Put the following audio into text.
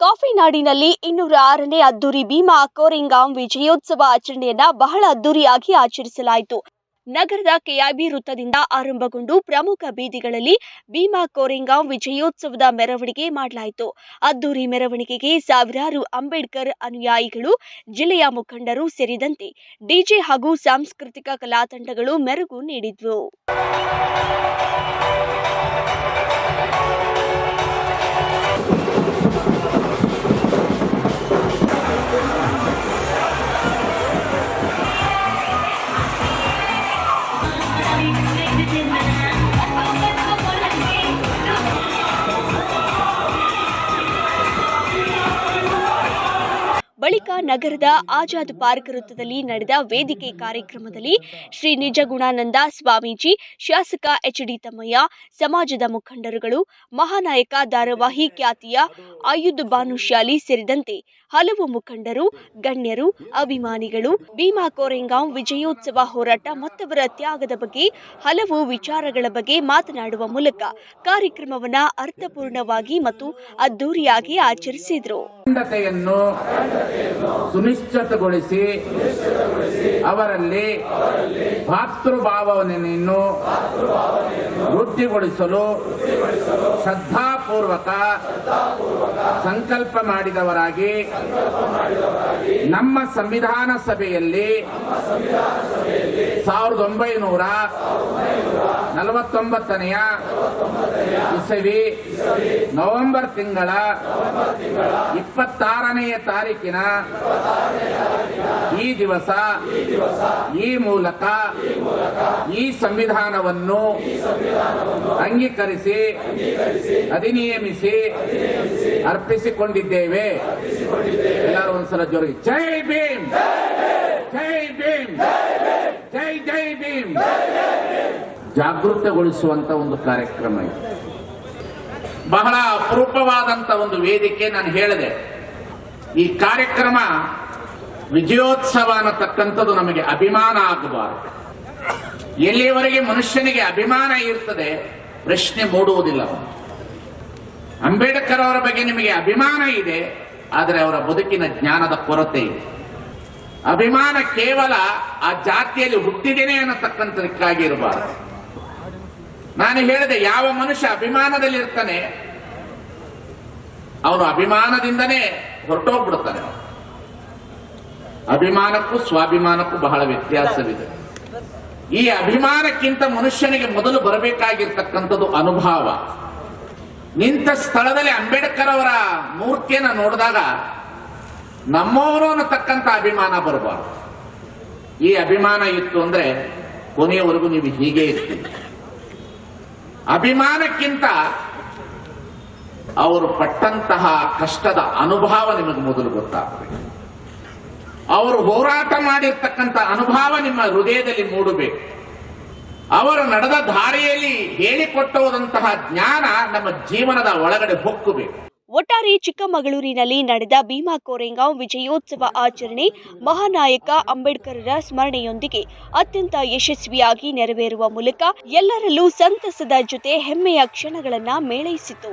Coffee ನಾಡಿನಲ್ಲಿ ಇನ್ನೂರ ಆರನೇ ಅದ್ದೂರಿ ಭೀಮಾ ಕೋರಿಂಗಾಂ ವಿಜಯೋತ್ಸವ ಆಚರಣೆಯನ್ನ ಬಹಳ ಅದ್ದೂರಿಯಾಗಿ ಆಚರಿಸಲಾಯಿತು. ನಗರದ ಕೆಐಬಿ ವೃತ್ತದಿಂದ ಆರಂಭಗೊಂಡು ಪ್ರಮುಖ ಬೀದಿಗಳಲ್ಲಿ ಭೀಮಾ ಕೋರಿಂಗಾಂ ವಿಜಯೋತ್ಸವದ ಮೆರವಣಿಗೆ ಮಾಡಲಾಯಿತು. ಅದ್ದೂರಿ ಮೆರವಣಿಗೆಗೆ ಸಾವಿರಾರು ಅಂಬೇಡ್ಕರ್ ಅನುಯಾಯಿಗಳು, ಜಿಲ್ಲೆಯ ಮುಖಂಡರು ಸೇರಿದಂತೆ ಡಿಜೆ ಹಾಗೂ ಸಾಂಸ್ಕೃತಿಕ ಕಲಾ ತಂಡಗಳು ಮೆರುಗು ನೀಡಿದ್ವು. ನಗರದ ಆಜಾದ್ ಪಾರ್ಕ್ ವೃತ್ತದಲ್ಲಿ ನಡೆದ ವೇದಿಕೆ ಕಾರ್ಯಕ್ರಮದಲ್ಲಿ ಶ್ರೀ ನಿಜಗುಣಾನಂದ ಸ್ವಾಮೀಜಿ, ಶಾಸಕ ಎಚ್ ಡಿ ತಮ್ಮಯ್ಯ, ಸಮಾಜದ ಮುಖಂಡರುಗಳು, ಮಹಾನಾಯಕ ಧಾರಾವಾಹಿ ಖ್ಯಾತಿಯ ಆಯುಧ ಭಾನುಶಾಲಿ ಸೇರಿದಂತೆ ಹಲವು ಮುಖಂಡರು, ಗಣ್ಯರು, ಅಭಿಮಾನಿಗಳು, ಭೀಮಾ ಕೋರೆಂಗಾಂವ್ ವಿಜಯೋತ್ಸವ ಹೋರಾಟ ಮತ್ತವರ ತ್ಯಾಗದ ಬಗ್ಗೆ ಹಲವು ವಿಚಾರಗಳ ಬಗ್ಗೆ ಮಾತನಾಡುವ ಮೂಲಕ ಕಾರ್ಯಕ್ರಮವನ್ನ ಅರ್ಥಪೂರ್ಣವಾಗಿ ಮತ್ತು ಅದ್ದೂರಿಯಾಗಿ ಆಚರಿಸಿದರು. ಸುನಿಶ್ಚಿತಗೊಳಿಸಿ ಅವರಲ್ಲಿ ಭಾತೃಭಾವನೆಯನ್ನು ವೃದ್ಧಿಗೊಳಿಸಲು ಶ್ರದ್ಧಾಪೂರ್ವಕ ಸಂಕಲ್ಪ ಮಾಡಿದವರಾಗಿ ನಮ್ಮ ಸಂವಿಧಾನ ಸಭೆಯಲ್ಲಿ ಸಾವಿರದ ಒಂಬೈನೂರ ನಲವತ್ತೊಂಬತ್ತನೆಯ ಇಸವಿ ನವೆಂಬರ್ ತಿಂಗಳ ಇಪ್ಪತ್ತಾರನೆಯ ತಾರೀಕಿನ ಈ ದಿವಸ ಈ ಮೂಲಕ ಈ ಸಂವಿಧಾನವನ್ನು ಅಂಗೀಕರಿಸಿ ಅಧಿನಿಯಮಿಸಿ ಅರ್ಪಿಸಿಕೊಂಡಿದ್ದೇವೆ. ಎಲ್ಲರೂ ಒಂದ್ಸಲ ಜೋರಿಗೆ. ಜೈ ಭೀಮ್! ಜೈ ಭೀಮ್! ಜೈ ಜೈ ಭೀಮ್. ಜಾಗೃತಗೊಳಿಸುವಂತ ಒಂದು ಕಾರ್ಯಕ್ರಮ ಇದು. ಬಹಳ ಅಪರೂಪವಾದಂತ ಒಂದು ವೇದಿಕೆ ನಾನು ಹೇಳಿದೆ. ಈ ಕಾರ್ಯಕ್ರಮ ವಿಜಯೋತ್ಸವ ಅನ್ನತಕ್ಕಂಥದ್ದು ನಮಗೆ ಅಭಿಮಾನ ಆಗಬಾರದು. ಎಲ್ಲಿಯವರೆಗೆ ಮನುಷ್ಯನಿಗೆ ಅಭಿಮಾನ ಇರ್ತದೆ, ಪ್ರಶ್ನೆ ಮೂಡುವುದಿಲ್ಲ. ಅಂಬೇಡ್ಕರ್ ಅವರ ಬಗ್ಗೆ ನಿಮಗೆ ಅಭಿಮಾನ ಇದೆ, ಆದರೆ ಅವರ ಬದುಕಿನ ಜ್ಞಾನದ ಕೊರತೆ ಇದೆ. ಅಭಿಮಾನ ಕೇವಲ ಆ ಜಾತಿಯಲ್ಲಿ ಹುಟ್ಟಿದೇನೆ ಅನ್ನತಕ್ಕಂಥದಕ್ಕಾಗಿ ಇರಬಾರದು ನಾನು ಹೇಳಿದೆ, ಯಾವ ಮನುಷ್ಯ ಅಭಿಮಾನದಲ್ಲಿ ಇರ್ತಾನೆ ಅವನು ಅಭಿಮಾನದಿಂದನೇ ಹೊರಟೋಗ್ಬಿಡ್ತಾನೆ. ಅಭಿಮಾನಕ್ಕೂ ಸ್ವಾಭಿಮಾನಕ್ಕೂ ಬಹಳ ವ್ಯತ್ಯಾಸವಿದೆ. ಈ ಅಭಿಮಾನಕ್ಕಿಂತ ಮನುಷ್ಯನಿಗೆ ಮೊದಲು ಬರಬೇಕಾಗಿರ್ತಕ್ಕಂಥದ್ದು ಅನುಭವ. ನಿಂತ ಸ್ಥಳದಲ್ಲಿ ಅಂಬೇಡ್ಕರ್ ಅವರ ಮೂರ್ತಿಯನ್ನು ನೋಡಿದಾಗ ನಮ್ಮವರು ಅನ್ನತಕ್ಕಂಥ ಅಭಿಮಾನ ಬರಬಾರದು. ಈ ಅಭಿಮಾನ ಇತ್ತು ಅಂದ್ರೆ ಕೊನೆಯವರೆಗೂ ನೀವು ಹೀಗೆ ಇರ್ತೀವಿ ಅಭಿಮಾನಕ್ಕಿಂತ ಅವರು ಪಟ್ಟಂತಹ ಕಷ್ಟದ ಅನುಭವ ನಿಮಗೆ ಮೊದಲು ಗೊತ್ತಾಗಬೇಕು ಅವರು ಹೋರಾಟ ಮಾಡಿರ್ತಕ್ಕಂಥ ಅನುಭವ ನಿಮ್ಮ ಹೃದಯದಲ್ಲಿ ಮೂಡಬೇಕು. ಅವರು ನಡೆದ ದಾರಿಯಲ್ಲಿ ಹೇಳಿಕೊಟ್ಟುವುದಂತಹ ಜ್ಞಾನ ನಮ್ಮ ಜೀವನದ ಒಳಗಡೆ ಹೊಕ್ಕಬೇಕು. ಒಟ್ಟಾರೆ ಚಿಕ್ಕಮಗಳೂರಿನಲ್ಲಿ ನಡೆದ ಭೀಮಾ ಕೋರೆಂಗಾಂವ್ ವಿಜಯೋತ್ಸವ ಆಚರಣೆ ಮಹಾನಾಯಕ ಅಂಬೇಡ್ಕರರ ಸ್ಮರಣೆಯೊಂದಿಗೆ ಅತ್ಯಂತ ಯಶಸ್ವಿಯಾಗಿ ನೆರವೇರುವ ಮೂಲಕ ಎಲ್ಲರಲ್ಲೂ ಸಂತಸದ ಜೊತೆ ಹೆಮ್ಮೆಯ ಕ್ಷಣಗಳನ್ನು ಮೇಳೈಸಿತು.